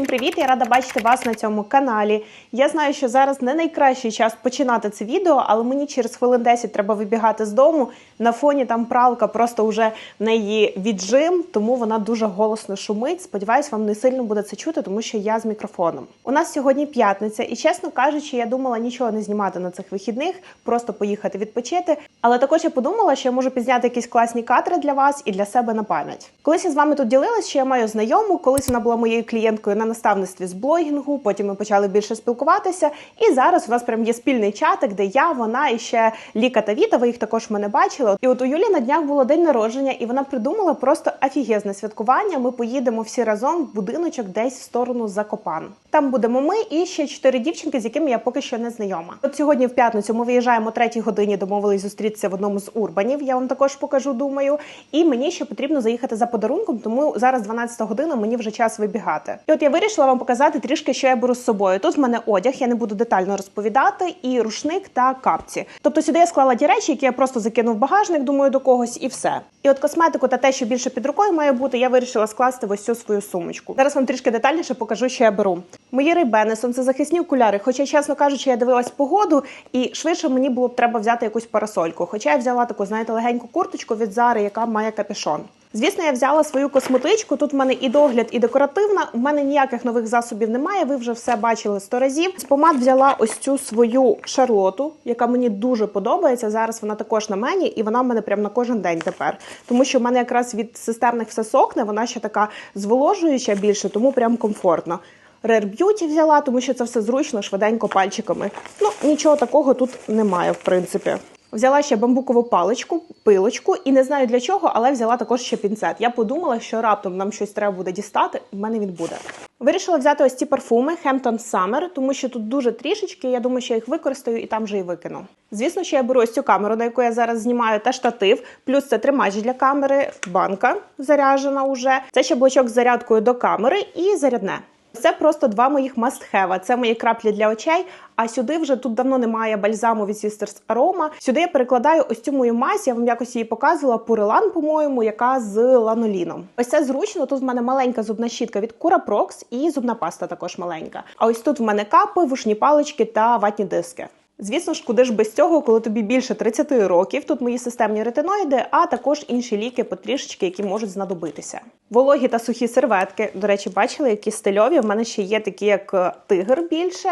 Всім привіт! Я рада бачити вас на цьому каналі. Я знаю, що зараз не найкращий час починати це відео, але мені через хвилин 10 треба вибігати з дому. На фоні там пралка, просто вже в неї віджим, тому вона дуже голосно шумить. Сподіваюсь, вам не сильно буде це чути, тому що я з мікрофоном. У нас сьогодні п'ятниця, і чесно кажучи, я думала нічого не знімати на цих вихідних, просто поїхати відпочити. Але також я подумала, що я можу підзняти якісь класні кадри для вас і для себе на пам'ять. Колись я з вами тут ділилась, що я маю знайому, колись вона була моєю клієнткою на наставництві з блогінгу. Потім ми почали більше спілкуватися. І зараз у нас прям є спільний чатик, де я, вона і ще Ліка та Віта. Ви їх також мене бачили. І от у Юлі на днях було день народження, і вона придумала просто офігезне святкування. Ми поїдемо всі разом в будиночок десь в сторону Закопан. Там будемо ми і ще чотири дівчинки, з якими я поки що не знайома. От сьогодні в п'ятницю ми виїжджаємо о третій годині, домовились зустрітися в одному з урбанів. Я вам також покажу, думаю. І мені ще потрібно заїхати за подарунком, тому зараз 12 година, мені вже час вибігати. І от я вирішила вам показати трішки, що я беру з собою. Тут в мене одяг, я не буду детально розповідати, і рушник та капці. Тобто сюди я склала ті речі, які я просто закинув в багажник, думаю, до когось, і все. І от косметику та те, що більше під рукою має бути, я вирішила скласти в ось цю свою сумочку. Зараз вам трішки детальніше покажу, що я беру. Мої рейбени, сонцезахисні окуляри. Хоча, чесно кажучи, я дивилась погоду, і швидше мені було б треба взяти якусь парасольку. Хоча я взяла таку, знаєте, легеньку курточку від Зари, яка має капюшон. Звісно, я взяла свою косметичку. Тут в мене і догляд, і декоративна. У мене ніяких нових засобів немає. Ви вже все бачили сто разів. З помад взяла ось цю свою шарлоту, яка мені дуже подобається. Зараз вона також на мені, і вона в мене прям на кожен день тепер. Тому що в мене якраз від системних все сохне, вона ще така зволожуюча більше, тому прям комфортно. Rare Beauty взяла, тому що це все зручно, швиденько пальчиками. Ну нічого такого тут немає, в принципі. Взяла ще бамбукову паличку, пилочку, і не знаю для чого, але взяла також ще пінцет. Я подумала, що раптом нам щось треба буде дістати, в мене він буде. Вирішила взяти ось ці парфуми Hampton Summer, тому що тут дуже трішечки. Я думаю, що я їх використаю і там же і викину. Звісно, що я беру ось цю камеру, на яку я зараз знімаю, та штатив. Плюс це тримач для камери, банка заряджена уже. Це ще блочок з зарядкою до камери і зарядне. Це просто два моїх must-have. Це мої краплі для очей. А сюди вже тут давно немає бальзаму від Sisters Aroma. Сюди я перекладаю ось цю мою мазь, я вам якось її показувала, Пурилан, по-моєму, яка з ланоліном. Ось це зручно. Тут в мене маленька зубна щітка від Curaprox і зубна паста також маленька. А ось тут в мене капи, вушні палички та ватні диски. Звісно ж, куди ж без цього, коли тобі більше 30 років. Тут мої системні ретиноїди, а також інші ліки потрішечки, які можуть знадобитися. Вологі та сухі серветки. До речі, бачили, які стильові. В мене ще є такі, як тигр більше.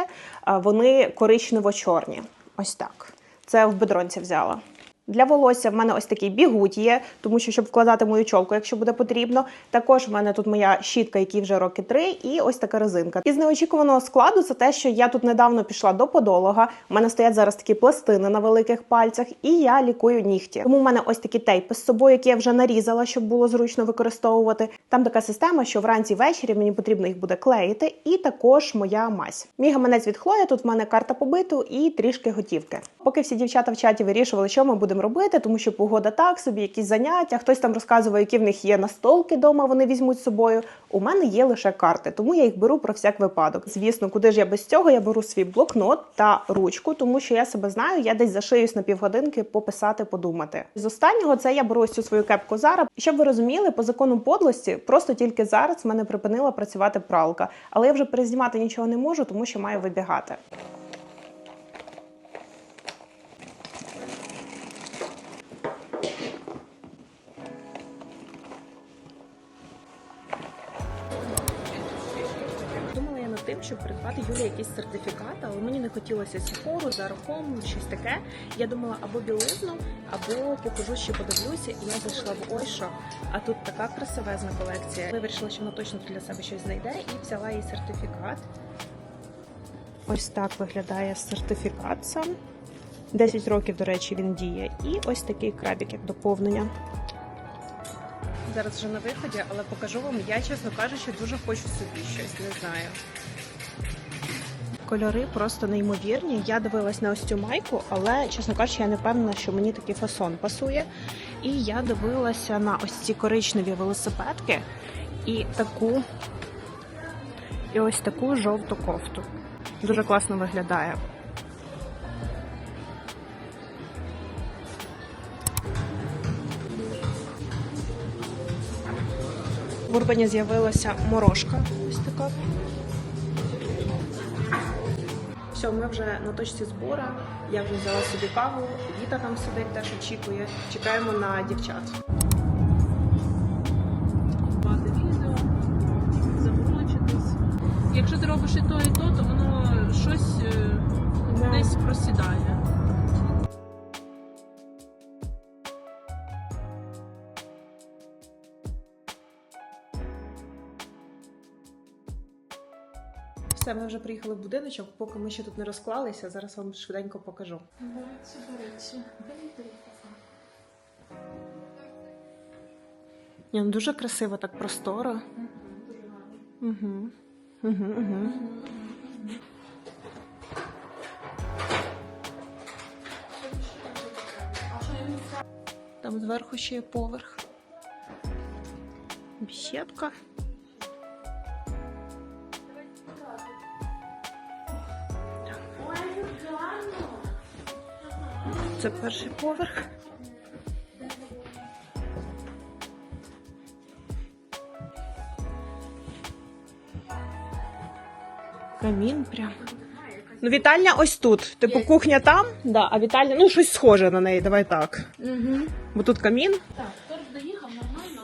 Вони коричнево-чорні. Ось так. Це в бедронці взяла. Для волосся в мене ось такий бігуть є, тому що щоб вкладати мою чолку, якщо буде потрібно. Також в мене тут моя щітка, якій вже роки три, і ось така резинка. Із неочікуваного складу це те, що я тут недавно пішла до подолога. У мене стоять зараз такі пластини на великих пальцях, і я лікую нігті. Тому в мене ось такі тейпи з собою, які я вже нарізала, щоб було зручно використовувати. Там така система, що вранці ввечері мені потрібно їх буде клеїти, і також моя мазь. Мій гаманець від Хлоя, тут в мене карта побиту і трішки готівки. Поки всі дівчата в чаті вирішували, що ми будемо робити, тому що погода так собі, якісь заняття. Хтось там розказував, які в них є настолки вдома, вони візьмуть з собою. У мене є лише карти, тому я їх беру про всяк випадок. Звісно, куди ж я без цього? Я беру свій блокнот та ручку, тому що я себе знаю, я десь зашиюсь на півгодинки пописати, подумати. З останнього це я беру ось цю свою кепку Зара. Щоб ви розуміли, по закону подлості, просто тільки зараз в мене припинила працювати пралка, але я вже перезнімати нічого не можу, тому що маю вибігати. Тим, щоб придбати Юлі якийсь сертифікат, але мені не хотілося сіфору, за рухом, щось таке. Я думала або білизну, або покажу, ще подивлюся, і я зайшла в Ойшо. А тут така красивезна колекція. Я вирішила, що вона точно для себе щось знайде, і взяла їй сертифікат. Ось так виглядає сертифікат сам. 10 років, до речі, він діє. І ось такий крабік, як доповнення. Зараз вже на виході, але покажу вам. Я, чесно кажучи, дуже хочу собі щось, не знаю. Кольори просто неймовірні. Я дивилась на ось цю майку, але, чесно кажучи, я не впевнена, що мені такий фасон пасує. І я дивилася на ось ці коричневі велосипедки і таку, і ось таку жовту кофту. Дуже класно виглядає. В Урбані з'явилася морожка. Ось така. Все, ми вже на точці збору. Я вже взяла собі каву. Віта там сидить, теж очікує. Чекаємо на дівчат. Якщо ти робиш і то, і то, то воно щось е, десь просідає. Все, ми вже приїхали в будиночок, поки ми ще тут не розклалися. Зараз вам швиденько покажу. Ні, ну дуже красиво, так просторо. Угу. Угу, угу. Там зверху ще є поверх. Бесідка. Це перший поверх. Камін прям. Ну, вітальня ось тут. Типу, кухня там, да, а вітальня, ну, щось схоже на неї, давай так. Угу. Бо тут камін, Так, торт доїхав нормально.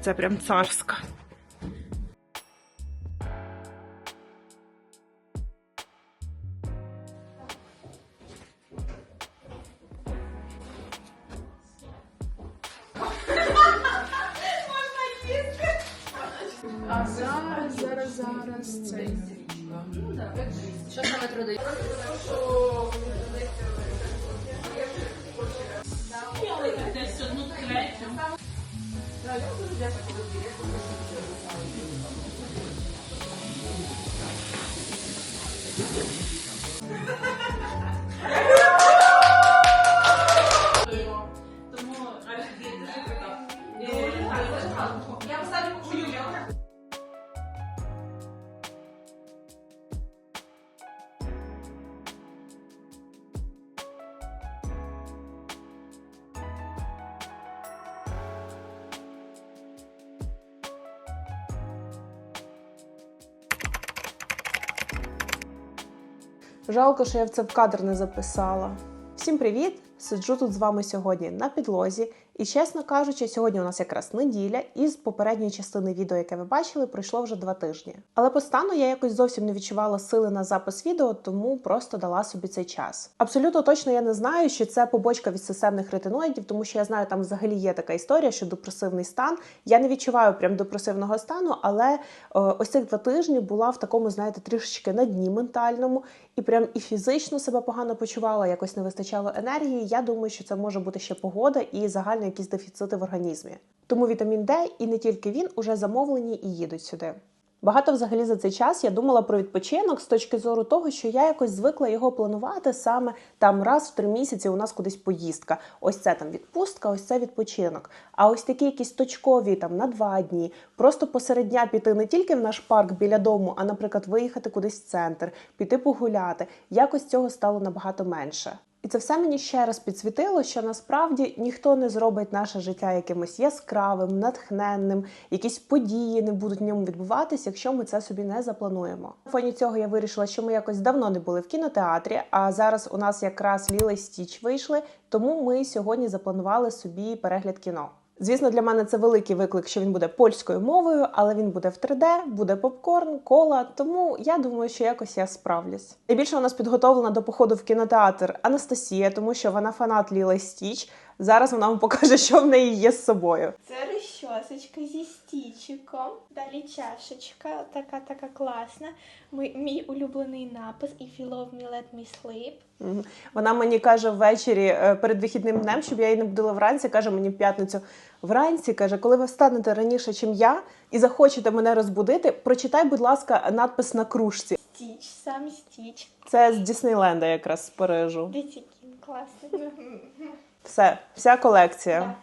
це прям царська. Жалко, що я в це в кадр не записала. Всім привіт! Сиджу тут з вами сьогодні на підлозі. І чесно кажучи, сьогодні у нас якраз неділя, і з попередньої частини відео, яке ви бачили, пройшло вже два тижні. Але по стану я якось зовсім не відчувала сили на запис відео, тому просто дала собі цей час. Абсолютно точно я не знаю, що це побочка від системних ретиноїдів, тому що я знаю, там взагалі є така історія, що депресивний стан. Я не відчуваю прям депресивного стану, але е, ось цих два тижні була в такому, знаєте, трішечки на дні ментальному, і прям і фізично себе погано почувала, якось не вистачало енергії. Я думаю, що це може бути ще погода і загально якісь дефіцити в організмі. Тому вітамін Д і не тільки він уже замовлені і їдуть сюди. Багато взагалі за цей час я думала про відпочинок з точки зору того, що я якось звикла його планувати саме там раз в три місяці. У нас кудись поїздка. Ось це там відпустка, ось це відпочинок. А ось такі якісь точкові там на два дні, просто посеред дня піти не тільки в наш парк біля дому, а наприклад, виїхати кудись в центр, піти погуляти. Якось цього стало набагато менше. І це все мені ще раз підсвітило, що насправді ніхто не зробить наше життя якимось яскравим, натхненним, якісь події не будуть в ньому відбуватись, якщо ми це собі не заплануємо. На фоні цього я вирішила, що ми якось давно не були в кінотеатрі, а зараз у нас якраз Ліла Стіч вийшли, тому ми сьогодні запланували собі перегляд кіно. Звісно, для мене це великий виклик, що він буде польською мовою, але він буде в 3D, буде попкорн, кола. Тому я думаю, що якось я справлюсь. Найбільше у нас підготовлена до походу в кінотеатр Анастасія, тому що вона фанат Ліла Стіч. Зараз вона вам покаже, що в неї є з собою. Це розчосочка зі стічиком. Далі чашечка, така така класна. Ми, мій улюблений напис If you love me, let me sleep. Вона мені каже ввечері е, перед вихідним днем, щоб я її не будила вранці. каже мені в п'ятницю. Вранці каже, коли ви встанете раніше, ніж я, і захочете мене розбудити, прочитай, будь ласка, надпис на кружці. Стіч, сам стіч. Це з Діснейленда, якраз з Парижу. Дивіться, який класний. Все, вся колекція.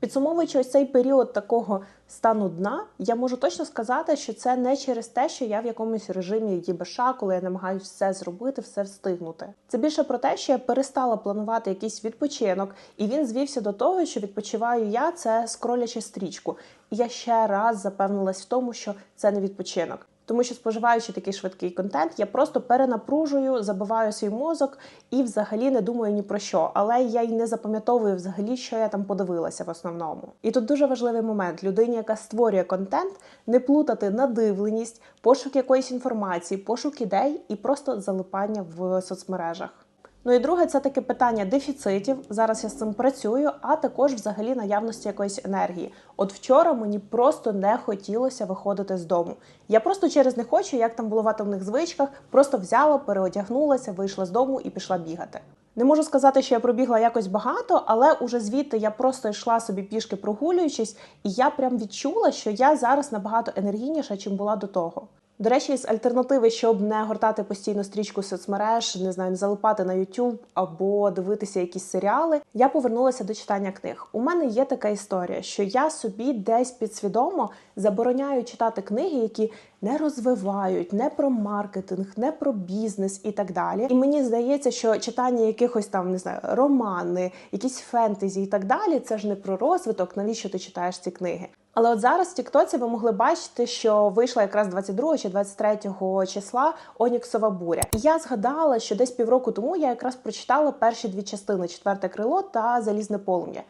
Підсумовуючи ось цей період такого стану дна, я можу точно сказати, що це не через те, що я в якомусь режимі ЄБШ, коли я намагаюся все зробити, все встигнути. Це більше про те, що я перестала планувати якийсь відпочинок, і він звівся до того, що відпочиваю я це скролячи стрічку. І я ще раз запевнилась в тому, що це не відпочинок. Тому що споживаючи такий швидкий контент, я просто перенапружую, забиваю свій мозок і взагалі не думаю ні про що. Але я й не запам'ятовую взагалі, що я там подивилася в основному. І тут дуже важливий момент: людині, яка створює контент, не плутати надивленість, пошук якоїсь інформації, пошук ідей і просто залипання в соцмережах. Ну і друге, це таке питання дефіцитів. Зараз я з цим працюю, а також взагалі наявності якоїсь енергії. От вчора мені просто не хотілося виходити з дому. Я просто через не хочу, як там було в атомних звичках, просто взяла, переодягнулася, вийшла з дому і пішла бігати. Не можу сказати, що я пробігла якось багато, але уже звідти я просто йшла собі пішки прогулюючись, і я прям відчула, що я зараз набагато енергійніша, чим була до того. До речі, з альтернативи, щоб не гортати постійно стрічку соцмереж, не знаю, не залипати на YouTube або дивитися якісь серіали, я повернулася до читання книг. У мене є така історія, що я собі десь підсвідомо забороняю читати книги, які не розвивають, не про маркетинг, не про бізнес і так далі. І мені здається, що читання якихось там не знаю, романи, якісь фентезі і так далі, це ж не про розвиток. Навіщо ти читаєш ці книги? Але от зараз в Тіктоці ви могли бачити, що вийшла якраз 22 чи 23 числа Оніксова буря. І я згадала, що десь півроку тому я якраз прочитала перші дві частини четверте крило та залізне полум'я.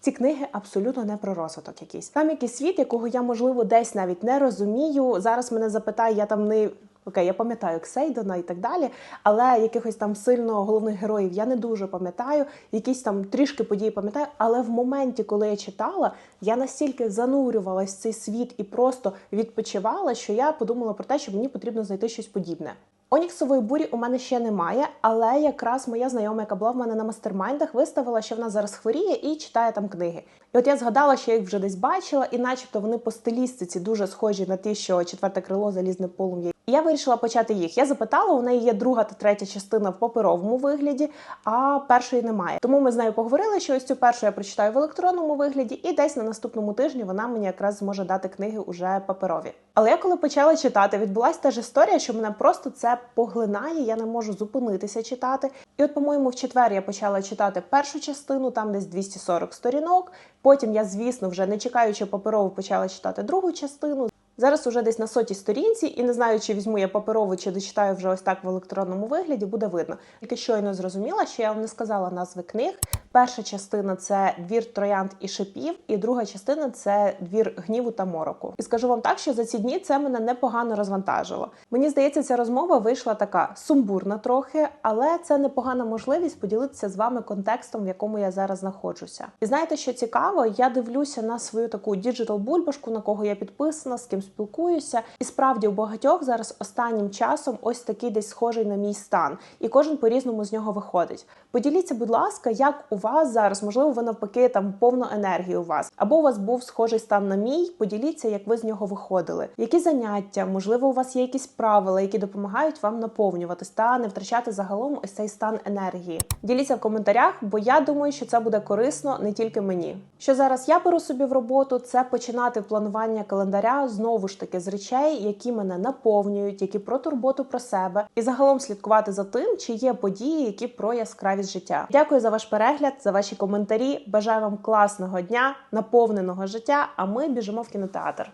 Ці книги абсолютно не про розвиток якийсь. Там якийсь світ, якого я можливо десь навіть не розумію. Зараз мене запитає, я там не окей, я пам'ятаю Ксейдона і так далі, але якихось там сильно головних героїв я не дуже пам'ятаю. Якісь там трішки події пам'ятаю. Але в моменті, коли я читала, я настільки занурювалась в цей світ і просто відпочивала, що я подумала про те, що мені потрібно знайти щось подібне. Оніксової бурі у мене ще немає, але якраз моя знайома, яка була в мене на мастермайндах, виставила, що вона зараз хворіє і читає там книги. І от я згадала, що я їх вже десь бачила, і начебто вони по стилістиці дуже схожі на ті, що четверте крило залізне полум'я. І я вирішила почати їх. Я запитала, у неї є друга та третя частина в паперовому вигляді, а першої немає. Тому ми з нею поговорили, що ось цю першу я прочитаю в електронному вигляді, і десь на наступному тижні вона мені якраз зможе дати книги уже паперові. Але я коли почала читати, відбулася та ж історія, що мене просто це поглинає, я не можу зупинитися читати. І от, по-моєму, в четвер я почала читати першу частину, там десь 240 сторінок. Потім я, звісно, вже не чекаючи паперову, почала читати другу частину. Зараз уже десь на сотій сторінці, і не знаю, чи візьму я паперову, чи дочитаю вже ось так в електронному вигляді, буде видно. Тільки щойно зрозуміла, що я вам не сказала назви книг. Перша частина це двір троянд і шипів, і друга частина це двір гніву та мороку. І скажу вам так, що за ці дні це мене непогано розвантажило. Мені здається, ця розмова вийшла така сумбурна трохи, але це непогана можливість поділитися з вами контекстом, в якому я зараз знаходжуся. І знаєте, що цікаво, я дивлюся на свою таку діджитал бульбашку, на кого я підписана, з ким спілкуюся. І справді у багатьох зараз останнім часом ось такий десь схожий на мій стан, і кожен по-різному з нього виходить. Поділіться, будь ласка, як у вас зараз, можливо, ви навпаки там повно енергії у вас, або у вас був схожий стан на мій. Поділіться, як ви з нього виходили. Які заняття, можливо, у вас є якісь правила, які допомагають вам наповнюватись та не втрачати загалом ось цей стан енергії. Діліться в коментарях, бо я думаю, що це буде корисно не тільки мені. Що зараз я беру собі в роботу, це починати планування календаря знову ж таки з речей, які мене наповнюють, які про турботу про себе, і загалом слідкувати за тим, чи є події, які про яскравість життя. Дякую за ваш перегляд, за ваші коментарі. Бажаю вам класного дня, наповненого життя. А ми біжимо в кінотеатр.